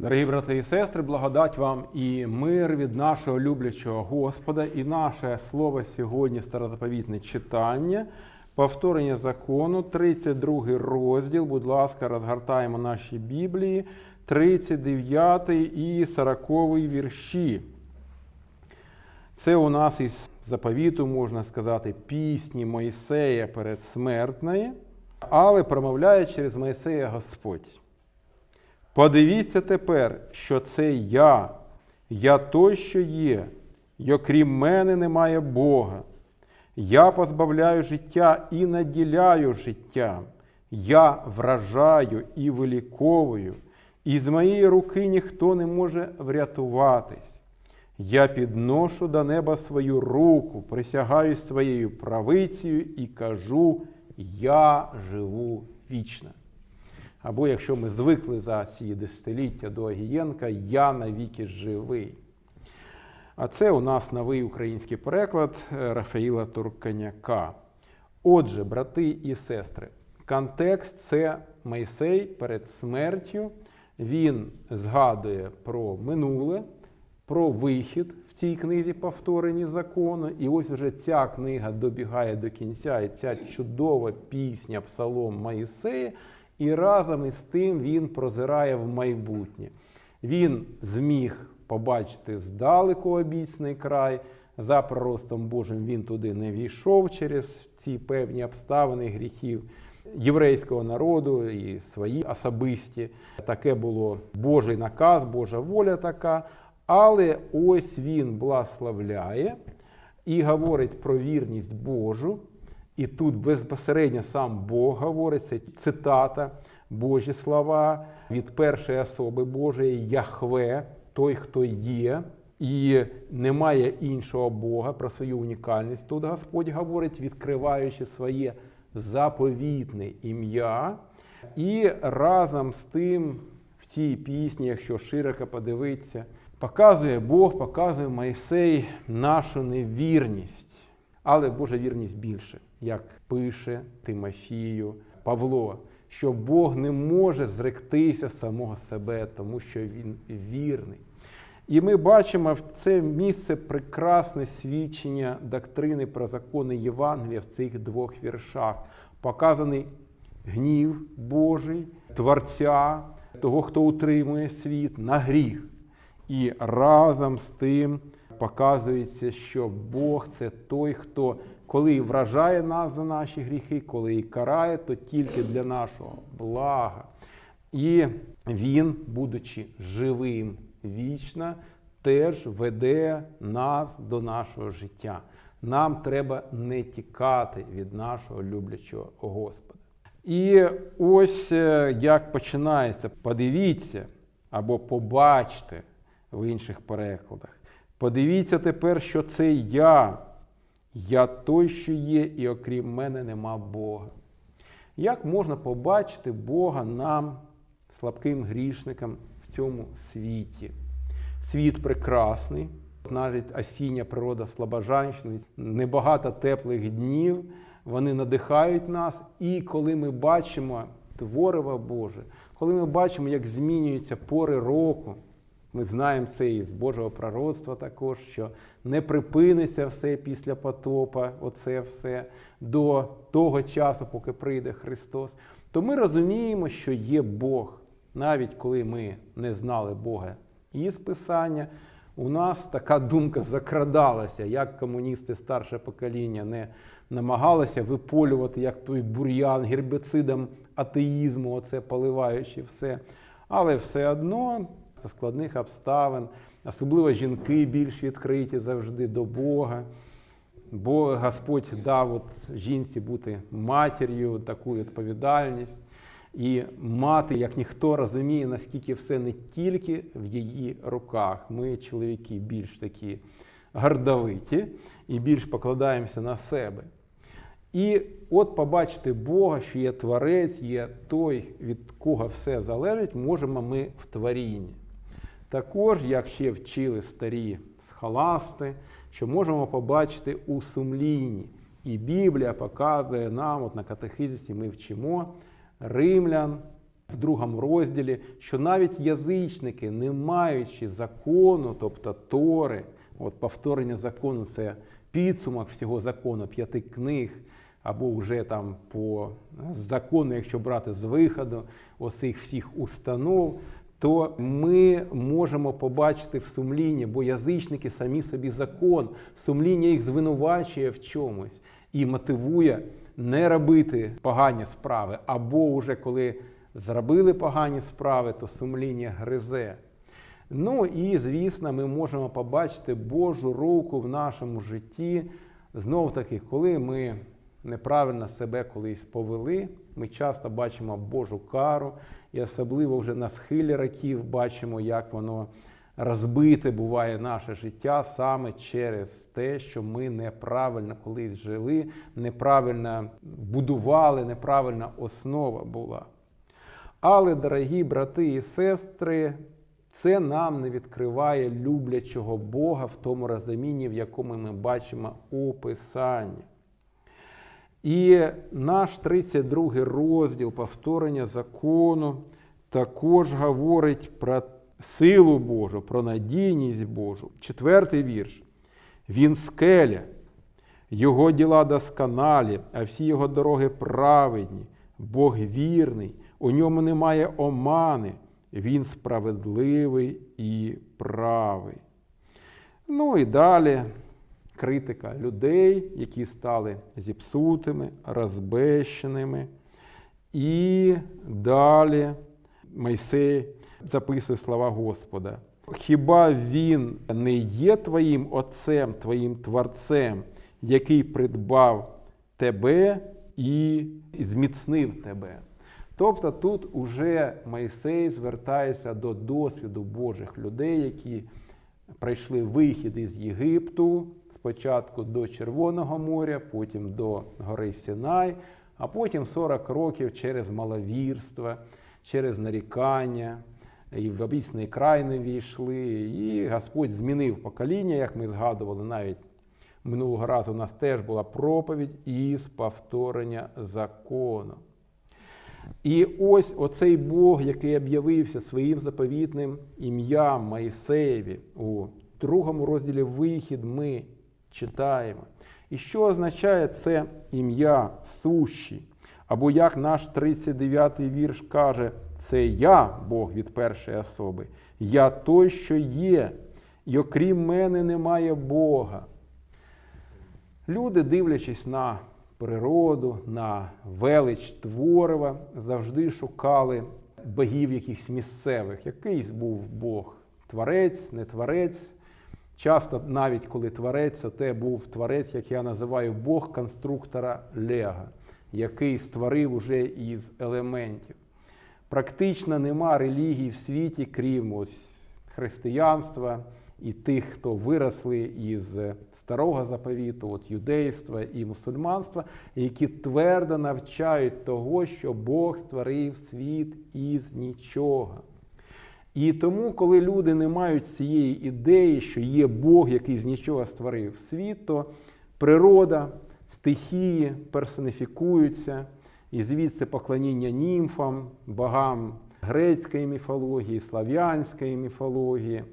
Дорогі брати і сестри, благодать вам і мир від нашого люблячого Господа, і наше слово сьогодні старозаповітне читання, повторення закону, 32 розділ. Будь ласка, розгортаємо наші Біблії, 39 і 40 вірші. Це у нас із заповіту, можна сказати, пісні Мойсея передсмертної, але промовляє через Мойсея Господь. Подивіться тепер, що це я, я той, що є, і окрім мене немає Бога. Я позбавляю життя і наділяю життям. Я вражаю і виліковую, і з моєї руки ніхто не може врятуватись. Я підношу до неба свою руку, присягаюсь своєю правицею і кажу: Я живу вічно. Або якщо ми звикли за ці десятиліття до Агієнка, я навіки живий. А це у нас новий український переклад е, Рафаїла Турканяка. Отже, брати і сестри, контекст це Мойсей перед смертю. Він згадує про минуле, про вихід в цій книзі повторені закону. І ось вже ця книга добігає до кінця, і ця чудова пісня Псалом Моїсея. І разом із тим він прозирає в майбутнє. Він зміг побачити здалеку обіцяний край. За проростом Божим він туди не війшов через ці певні обставини гріхів єврейського народу і свої особисті. Таке було Божий наказ, Божа воля така. Але ось він благословляє і говорить про вірність Божу. І тут безпосередньо сам Бог говорить, це цитата Божі слова від першої особи Божої Яхве, той, хто є, і немає іншого Бога про свою унікальність. Тут Господь говорить, відкриваючи своє заповітне ім'я. І разом з тим в цій пісні, якщо широко подивитися, показує Бог, показує Мойсей нашу невірність, але Божа вірність більше як пише Тимофію Павло, що Бог не може зректися самого себе, тому що Він вірний. І ми бачимо в це місце прекрасне свідчення доктрини про закони Євангелія в цих двох віршах. Показаний гнів Божий, Творця, того, хто утримує світ, на гріх. І разом з тим показується, що Бог це той, хто коли вражає нас за наші гріхи, коли і карає, то тільки для нашого блага. І Він, будучи живим вічно, теж веде нас до нашого життя. Нам треба не тікати від нашого люблячого Господа. І ось е, як починається, подивіться або побачте в інших перекладах. Подивіться тепер, що це я. Я той, що є, і окрім мене нема Бога. Як можна побачити Бога нам, слабким грішникам, в цьому світі? Світ прекрасний, навіть осіння природа слабожанщини, небагато теплих днів, вони надихають нас. І коли ми бачимо творива Боже, коли ми бачимо, як змінюються пори року, ми знаємо це із Божого пророцтва також, що не припиниться все після потопа, оце все до того часу, поки прийде Христос. То ми розуміємо, що є Бог, навіть коли ми не знали Бога із Писання. У нас така думка закрадалася, як комуністи старше покоління не намагалися виполювати як той бур'ян гербіцидом атеїзму, оце поливаючи все. Але все одно за складних обставин, особливо жінки більш відкриті завжди до Бога. Бо Господь дав от жінці бути матір'ю, таку відповідальність. І мати, як ніхто розуміє, наскільки все не тільки в її руках. Ми, чоловіки, більш такі гордовиті і більш покладаємося на себе. І от побачити Бога, що є творець, є той, від кого все залежить, можемо ми в творінні. Також, як ще вчили старі схоласти, що можемо побачити у сумлінні. І Біблія показує нам, от на катехизисі ми вчимо римлян в другому розділі, що навіть язичники, не маючи закону, тобто Тори, от повторення закону це підсумок всього закону п'яти книг, або вже там по закону, якщо брати з виходу оцих всіх установ, то ми можемо побачити в сумлінні, бо язичники самі собі закон, сумління їх звинувачує в чомусь і мотивує не робити погані справи, або вже коли зробили погані справи, то сумління гризе. Ну і звісно, ми можемо побачити Божу руку в нашому житті. Знов таки, коли ми неправильно себе колись повели, ми часто бачимо Божу кару, і особливо вже на схилі років бачимо, як воно розбите буває наше життя саме через те, що ми неправильно колись жили, неправильно будували, неправильна основа була. Але, дорогі брати і сестри, це нам не відкриває люблячого Бога в тому розумінні, в якому ми бачимо у Писанні. І наш 32 розділ повторення закону також говорить про силу Божу, про надійність Божу. Четвертий вірш. Він скеля, його діла досконалі, а всі його дороги праведні, Бог вірний, у ньому немає омани, він справедливий і правий. Ну і далі критика людей, які стали зіпсутими, розбещеними. І далі Мойсей записує слова Господа. Хіба він не є твоїм отцем, твоїм творцем, який придбав тебе і зміцнив тебе? Тобто тут уже Мойсей звертається до досвіду Божих людей, які пройшли вихід із Єгипту спочатку до Червоного моря, потім до гори Сінай, а потім 40 років через маловірство, через нарікання, і в обіцяний край не війшли. І Господь змінив покоління, як ми згадували, навіть минулого разу у нас теж була проповідь із повторення закону. І ось оцей Бог, який об'явився своїм заповітним ім'ям Моїсеєві у другому розділі Вихід ми читаємо. І що означає це ім'я сущі? Або як наш 39-й вірш каже, це я Бог від першої особи, я той, що є, і окрім мене немає Бога. Люди, дивлячись на природу, на велич творива, завжди шукали богів якихось місцевих. Якийсь був Бог творець, не творець. Часто, навіть коли творець, те був творець, як я називаю Бог конструктора Лего, який створив уже із елементів. Практично нема релігій в світі, крім ось християнства і тих, хто виросли із старого заповіту, от юдейства і мусульманства, які твердо навчають того, що Бог створив світ із нічого. І тому, коли люди не мають цієї ідеї, що є Бог, який з нічого створив світ, то природа, стихії персоніфікуються, і звідси поклоніння німфам, богам грецької міфології, слав'янської міфології,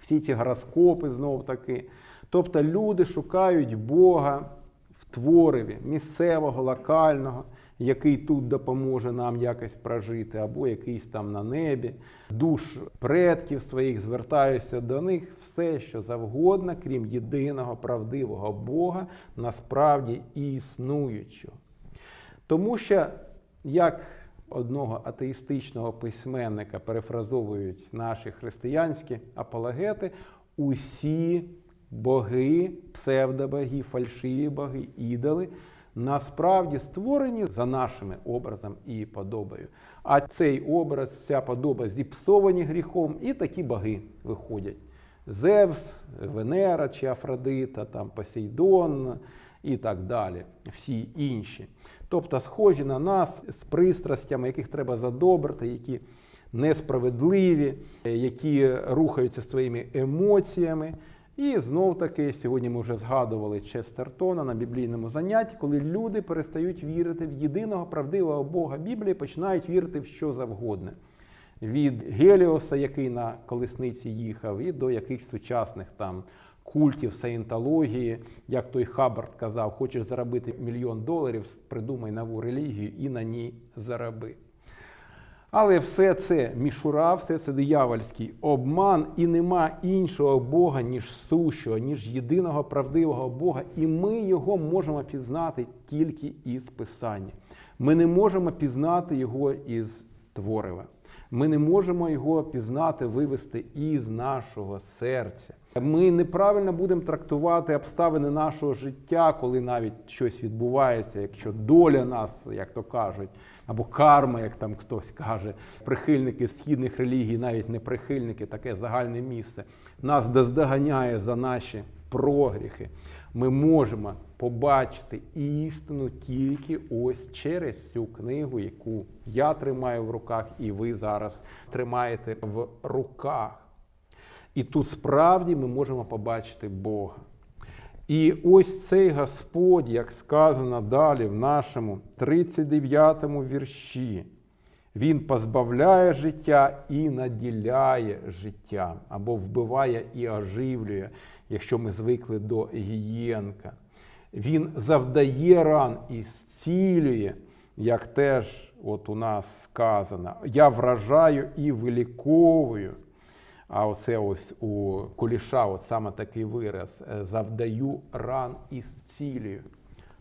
всі ці гороскопи знов таки. Тобто люди шукають Бога в твориві місцевого, локального, який тут допоможе нам якось прожити, або якийсь там на небі, душ предків своїх, звертаюся до них, все, що завгодно, крім єдиного правдивого Бога, насправді існуючого. Тому що, як одного атеїстичного письменника перефразовують наші християнські апологети, усі боги, псевдобоги, фальшиві боги, ідоли насправді створені за нашими образом і подобою. А цей образ, ця подоба зіпсовані гріхом, і такі боги виходять. Зевс, Венера чи Афродита, там Посейдон і так далі, всі інші. Тобто схожі на нас з пристрастями, яких треба задобрити, які несправедливі, які рухаються своїми емоціями, І знов таки, сьогодні ми вже згадували Честертона на біблійному занятті, коли люди перестають вірити в єдиного правдивого Бога Біблії, починають вірити в що завгодно. Від Геліоса, який на колесниці їхав, і до якихось сучасних там культів, саєнтології, як той Хаббард казав, хочеш заробити мільйон доларів, придумай нову релігію і на ній зароби. Але все це мішура, все це диявольський обман, і нема іншого Бога, ніж сущого, ніж єдиного правдивого Бога, і ми його можемо пізнати тільки із Писання. Ми не можемо пізнати його із Творива. Ми не можемо його пізнати, вивести із нашого серця. Ми неправильно будемо трактувати обставини нашого життя, коли навіть щось відбувається, якщо доля нас, як то кажуть, або карма, як там хтось каже, прихильники східних релігій, навіть не прихильники, таке загальне місце, нас доздоганяє за наші прогріхи. Ми можемо побачити істину тільки ось через цю книгу, яку я тримаю в руках, і ви зараз тримаєте в руках. І тут справді ми можемо побачити Бога. І ось цей Господь, як сказано далі в нашому 39 му вірші, Він позбавляє життя і наділяє життя, або вбиває і оживлює, якщо ми звикли до гієнка. Він завдає ран і зцілює, як теж от у нас сказано, я вражаю і виліковую. А оце ось у Куліша, от саме такий вираз завдаю ран і зцілюю.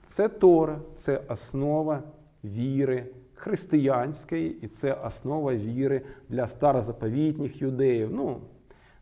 Це Тора, це основа віри християнської, і це основа віри для старозаповітніх юдеїв. Ну,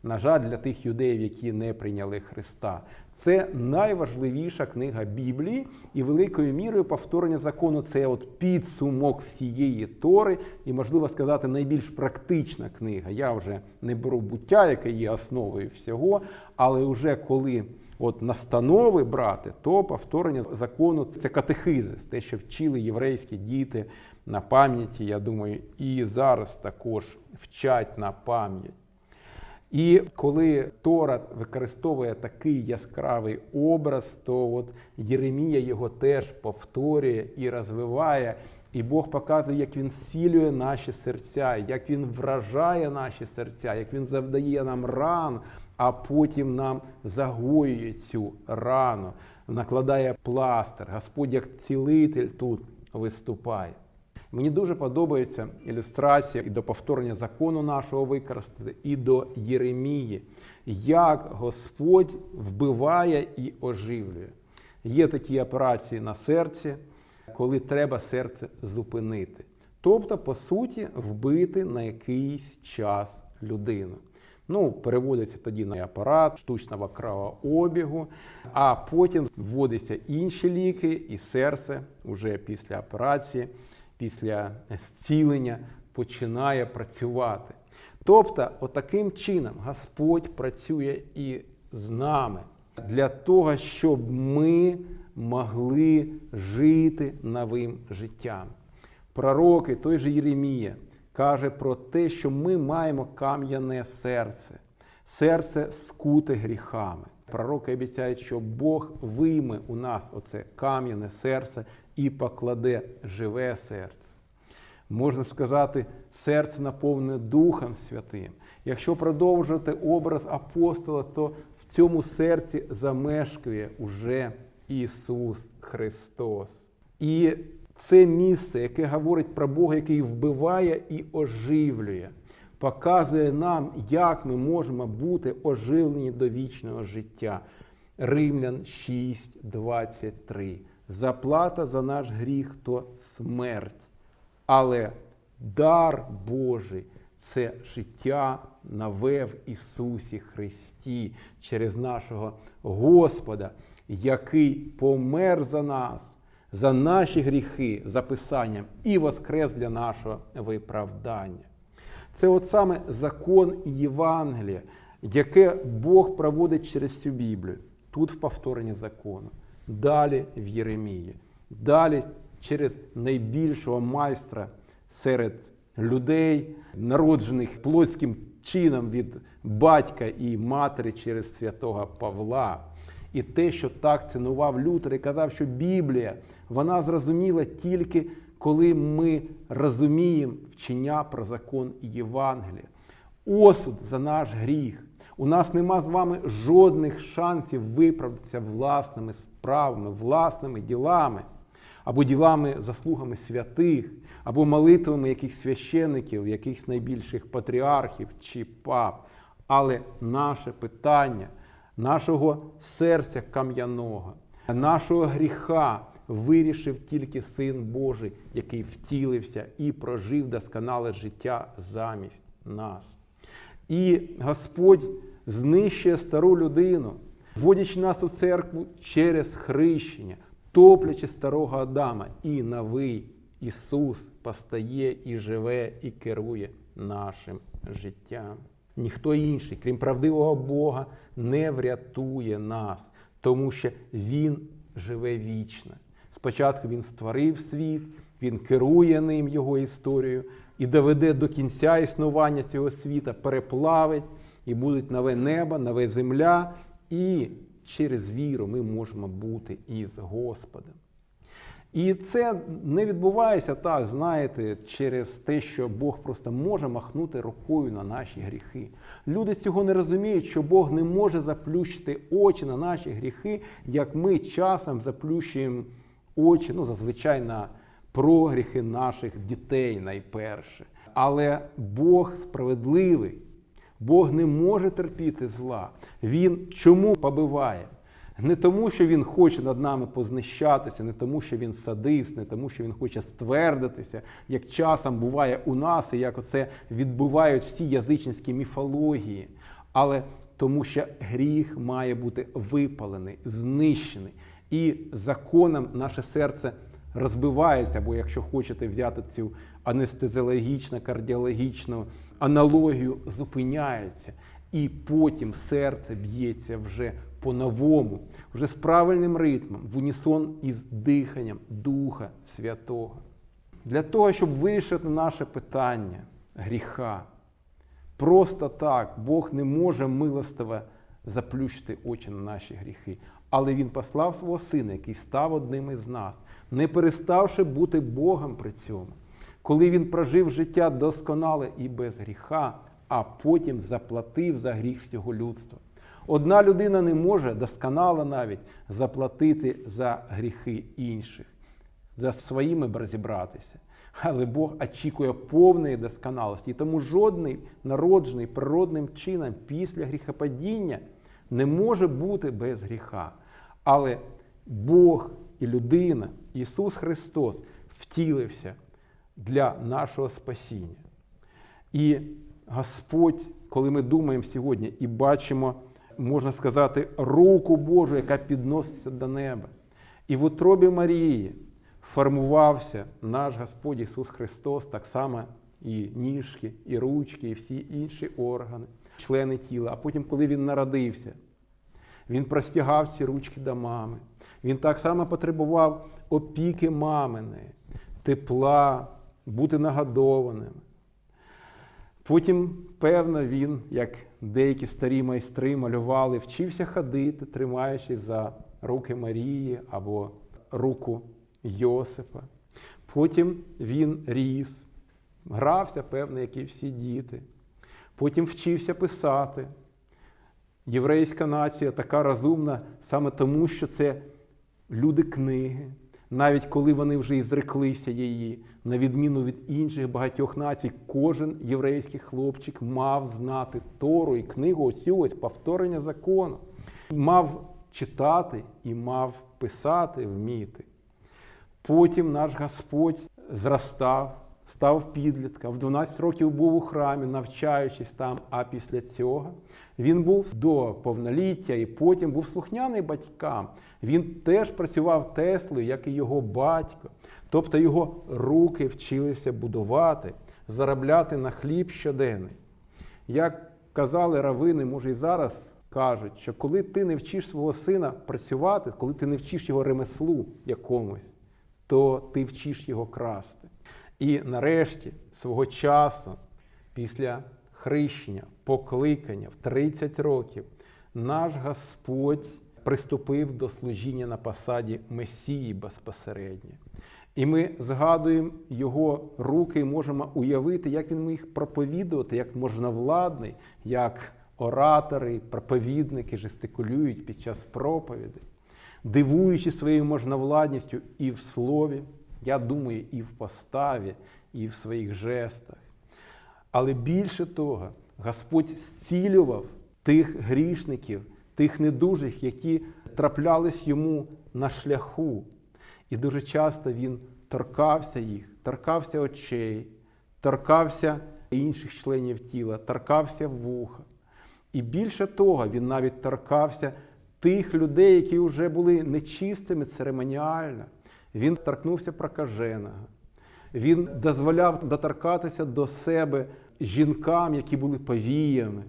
на жаль, для тих юдеїв, які не прийняли Христа. Це найважливіша книга Біблії, і великою мірою повторення закону це от підсумок всієї тори, і, можливо сказати, найбільш практична книга. Я вже не беру буття, яке є основою всього, але вже коли от настанови брати, то повторення закону це катехизис, те, що вчили єврейські діти на пам'яті, я думаю, і зараз також вчать на пам'ять. І коли Тора використовує такий яскравий образ, то от Єремія його теж повторює і розвиває. І Бог показує, як він зцілює наші серця, як він вражає наші серця, як він завдає нам ран, а потім нам загоює цю рану, накладає пластир. Господь як цілитель тут виступає. Мені дуже подобається ілюстрація і до повторення закону нашого використати, і до Єремії, як Господь вбиває і оживлює. Є такі операції на серці, коли треба серце зупинити. Тобто, по суті, вбити на якийсь час людину. Ну, переводиться тоді на апарат штучного кровообігу, а потім вводяться інші ліки, і серце вже після операції після зцілення починає працювати. Тобто, отаким чином Господь працює і з нами для того, щоб ми могли жити новим життям. Пророки, той же Єремія, каже про те, що ми маємо кам'яне серце, серце скуте гріхами. Пророки обіцяють, що Бог вийме у нас оце кам'яне серце і покладе живе серце. Можна сказати, серце наповнене Духом Святим. Якщо продовжувати образ апостола, то в цьому серці замешкує уже Ісус Христос. І це місце, яке говорить про Бога, який вбиває і оживлює, показує нам, як ми можемо бути оживлені до вічного життя. Римлян 6, 23. Заплата за наш гріх то смерть. Але дар Божий це життя нове в Ісусі Христі через нашого Господа, який помер за нас, за наші гріхи, за Писанням і воскрес для нашого виправдання. Це от саме закон Євангелія, яке Бог проводить через цю Біблію. Тут в повторенні закону далі в Єремії, далі через найбільшого майстра серед людей, народжених плотським чином від батька і матері через святого Павла. І те, що так цінував Лютер і казав, що Біблія вона зрозуміла тільки коли ми розуміємо вчення про закон і Євангелія. Осуд за наш гріх. У нас нема з вами жодних шансів виправдатися власними справами, власними ділами, або ділами, заслугами святих, або молитвами якихось священиків, якихось найбільших патріархів чи пап. Але наше питання, нашого серця кам'яного, нашого гріха вирішив тільки Син Божий, який втілився і прожив досконале життя замість нас. І Господь знищує стару людину, вводячи нас у церкву через хрещення, топлячи старого Адама, і новий Ісус постає і живе, і керує нашим життям. Ніхто інший, крім правдивого Бога, не врятує нас, тому що Він живе вічно. Спочатку Він створив світ, Він керує ним його історією і доведе до кінця існування цього світа, переплавить, і будуть нове небо, нове земля, і через віру ми можемо бути із Господом. І це не відбувається так, знаєте, через те, що Бог просто може махнути рукою на наші гріхи. Люди цього не розуміють, що Бог не може заплющити очі на наші гріхи, як ми часом заплющуємо очі, ну, зазвичай на прогріхи наших дітей найперше. Але Бог справедливий, Бог не може терпіти зла. Він чому побиває? Не тому, що він хоче над нами познищатися, не тому, що він садист, не тому, що він хоче ствердитися, як часом буває у нас, і як оце відбувають всі язичницькі міфології, але тому, що гріх має бути випалений, знищений. І законом наше серце розбивається, або якщо хочете взяти цю анестезіологічну, кардіологічну аналогію, зупиняється. І потім серце б'ється вже по-новому, вже з правильним ритмом, в унісон із диханням Духа Святого. Для того, щоб вирішити наше питання гріха, просто так Бог не може милостиво заплющити очі на наші гріхи. Але Він послав свого сина, який став одним із нас, не переставши бути Богом при цьому. Коли він прожив життя досконале і без гріха, а потім заплатив за гріх всього людства. Одна людина не може досконало навіть заплатити за гріхи інших, за своїми розібратися. Але Бог очікує повної досконалості. І тому жодний народжений природним чином після гріхопадіння не може бути без гріха. Але Бог і людина, Ісус Христос, втілився для нашого спасіння. І Господь, коли ми думаємо сьогодні і бачимо, можна сказати, руку Божу, яка підноситься до неба. І в утробі Марії формувався наш Господь Ісус Христос, так само і ніжки, і ручки, і всі інші органи, члени тіла. А потім, коли Він народився, Він простягав ці ручки до мами. Він так само потребував опіки мамини, тепла, бути нагодованим. Потім, певно, він, як деякі старі майстри малювали, вчився ходити, тримаючись за руки Марії або руку Йосипа. Потім він ріс, грався, певно, як і всі діти. Потім вчився писати. Єврейська нація така розумна саме тому, що це люди книги. Навіть коли вони вже і зреклися її, на відміну від інших багатьох націй, кожен єврейський хлопчик мав знати Тору і книгу, оцю ось повторення закону. Мав читати і мав писати, вміти. Потім наш Господь зростав, став підлітком, в 12 років був у храмі, навчаючись там, а після цього він був до повноліття і потім був слухняний батькам. Він теж працював Теслою, як і його батько. Тобто його руки вчилися будувати, заробляти на хліб щоденний. Як казали равини, може і зараз кажуть, що коли ти не вчиш свого сина працювати, коли ти не вчиш його ремеслу якомусь, то ти вчиш його красти. І нарешті свого часу, після хрещення, покликання в 30 років наш Господь приступив до служіння на посаді Месії безпосередньо. І ми згадуємо його руки і можемо уявити, як він міг проповідувати, як можновладний, як оратори, проповідники жестикулюють під час проповідей, дивуючи своєю можновладністю і в слові, я думаю, і в поставі, і в своїх жестах. Але більше того, Господь зцілював тих грішників, тих недужих, які траплялись йому на шляху. І дуже часто він торкався їх, торкався очей, торкався інших членів тіла, торкався вуха. І більше того, він навіть торкався тих людей, які вже були нечистими церемоніально. Він торкнувся прокаженого. Він дозволяв доторкатися до себе жінкам, які були повіями.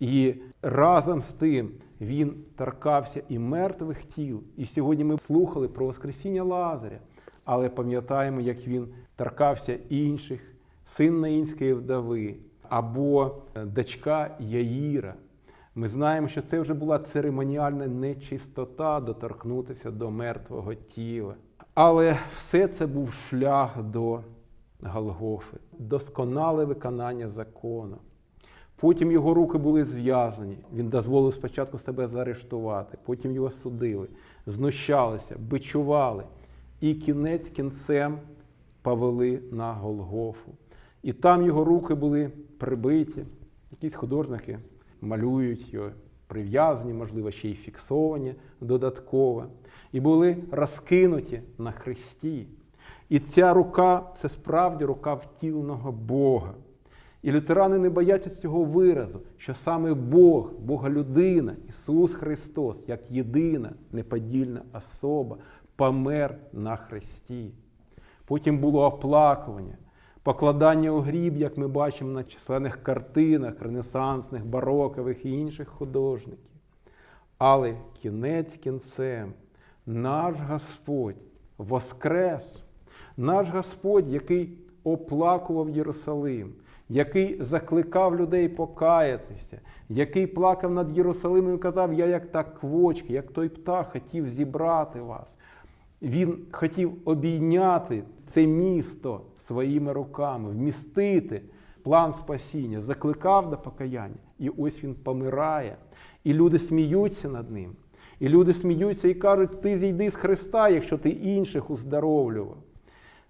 І разом з тим він торкався і мертвих тіл. І сьогодні ми слухали про Воскресіння Лазаря, але пам'ятаємо, як він торкався інших, син Наїнської вдови або дочка Яїра. Ми знаємо, що це вже була церемоніальна нечистота доторкнутися до мертвого тіла. Але все це був шлях до Голгофи, досконале виконання закону. Потім його руки були зв'язані. Він дозволив спочатку себе заарештувати, потім його судили, знущалися, бичували. І кінець кінцем повели на Голгофу. І там його руки були прибиті. Якісь художники малюють його, прив'язані, можливо, ще й фіксовані додатково. І були розкинуті на хресті. І ця рука це справді рука втіленого Бога. І лютерани не бояться цього виразу, що саме Бог, Бога-людина, Ісус Христос, як єдина неподільна особа, помер на хресті. Потім було оплакування, покладання у гріб, як ми бачимо на численних картинах, ренесансних, барокових і інших художників. Але кінець кінцем наш Господь воскрес, наш Господь, який оплакував Єрусалим який закликав людей покаятися, який плакав над Єрусалимом і казав, я як та квочки, як той птах хотів зібрати вас. Він хотів обійняти це місто своїми руками, вмістити план спасіння, закликав до покаяння. І ось він помирає. І люди сміються над ним. І люди сміються і кажуть, ти зійди з Христа, якщо ти інших уздоровлював.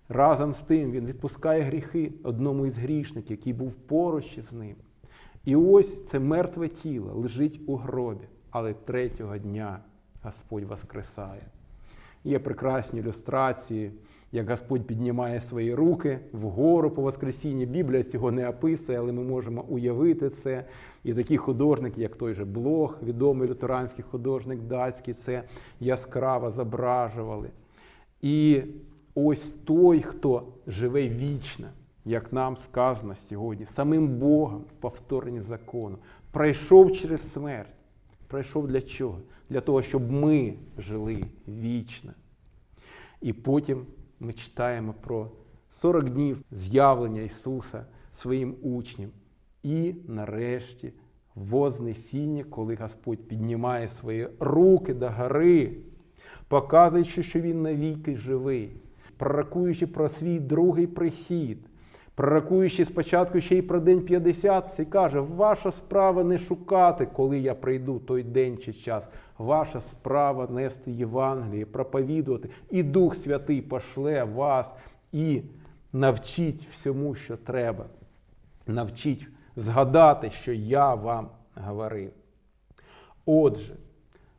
Разом з тим він відпускає гріхи одному із грішників, який був поруч із ним. І ось це мертве тіло лежить у гробі, але третього дня Господь воскресає. Є прекрасні ілюстрації, як Господь піднімає свої руки вгору по Воскресінні. Біблія цього не описує, але ми можемо уявити це. І такі художники, як той же Блох, відомий лютеранський художник датський, це яскраво зображували. І ось той, хто живе вічно, як нам сказано сьогодні, самим Богом в повторенні закону, пройшов через смерть. Пройшов для чого? Для того, щоб ми жили вічно. І потім ми читаємо про 40 днів з'явлення Ісуса своїм учням. І нарешті Вознесіння, коли Господь піднімає свої руки до гори, показуючи, що Він навіки живий пророкуючи про свій другий прихід, пророкуючи спочатку ще й про день 50, це каже, ваша справа не шукати, коли я прийду той день чи час. Ваша справа нести Євангеліє, проповідувати, і Дух Святий пошле вас і навчить всьому, що треба. Навчить згадати, що я вам говорив. Отже,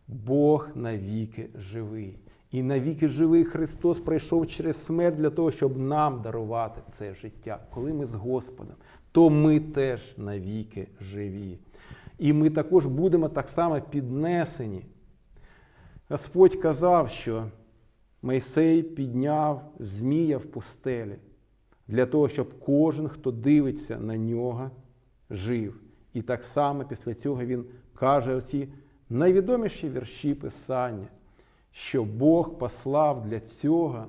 Бог навіки живий. І навіки живий Христос прийшов через смерть для того, щоб нам дарувати це життя. Коли ми з Господом, то ми теж навіки живі. І ми також будемо так само піднесені. Господь казав, що Мойсей підняв Змія в пустелі для того, щоб кожен, хто дивиться на нього, жив. І так само після цього він каже оці найвідоміші вірші Писання що Бог послав для цього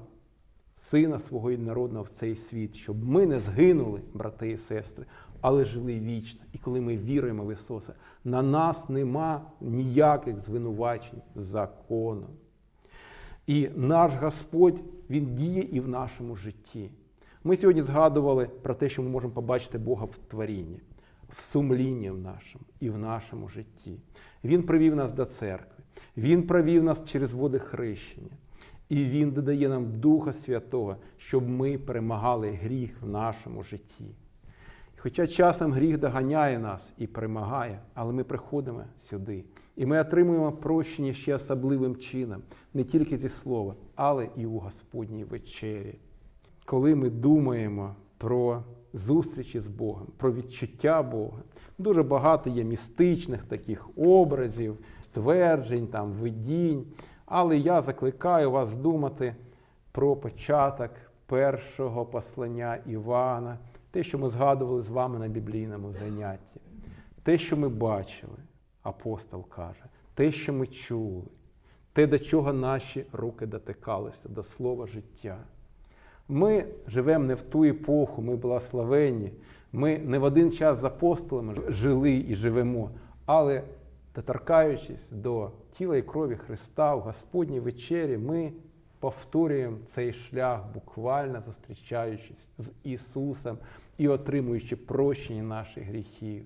Сина свого єдинородного в цей світ, щоб ми не згинули, брати і сестри, але жили вічно. І коли ми віруємо в Ісуса, на нас нема ніяких звинувачень законом. І наш Господь, Він діє і в нашому житті. Ми сьогодні згадували про те, що ми можемо побачити Бога в творінні, в сумлінні в нашому і в нашому житті. Він привів нас до церкви, Він провів нас через води хрещення. І Він додає нам Духа Святого, щоб ми перемагали гріх в нашому житті. Хоча часом гріх доганяє нас і перемагає, але ми приходимо сюди. І ми отримуємо прощення ще особливим чином, не тільки зі слова, але і у Господній вечері. Коли ми думаємо про зустрічі з Богом, про відчуття Бога, дуже багато є містичних таких образів, тверджень, там, видінь. Але я закликаю вас думати про початок першого послання Івана, те, що ми згадували з вами на біблійному занятті, те, що ми бачили, апостол каже, те, що ми чули, те, до чого наші руки дотикалися, до слова життя. Ми живемо не в ту епоху, ми благословенні, ми не в один час з апостолами жили і живемо, але доторкаючись до тіла і крові Христа в Господній вечері, ми повторюємо цей шлях, буквально зустрічаючись з Ісусом і отримуючи прощення наших гріхів.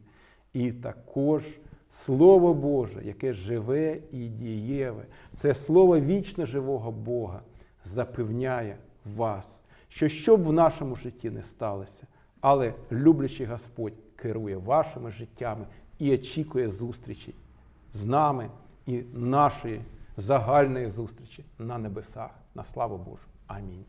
І також Слово Боже, яке живе і дієве, це слово вічно живого Бога запевняє вас, що що б в нашому житті не сталося, але люблячий Господь керує вашими життями і очікує зустрічі з нами і нашої загальної зустрічі на небесах. На славу Божу. Амінь.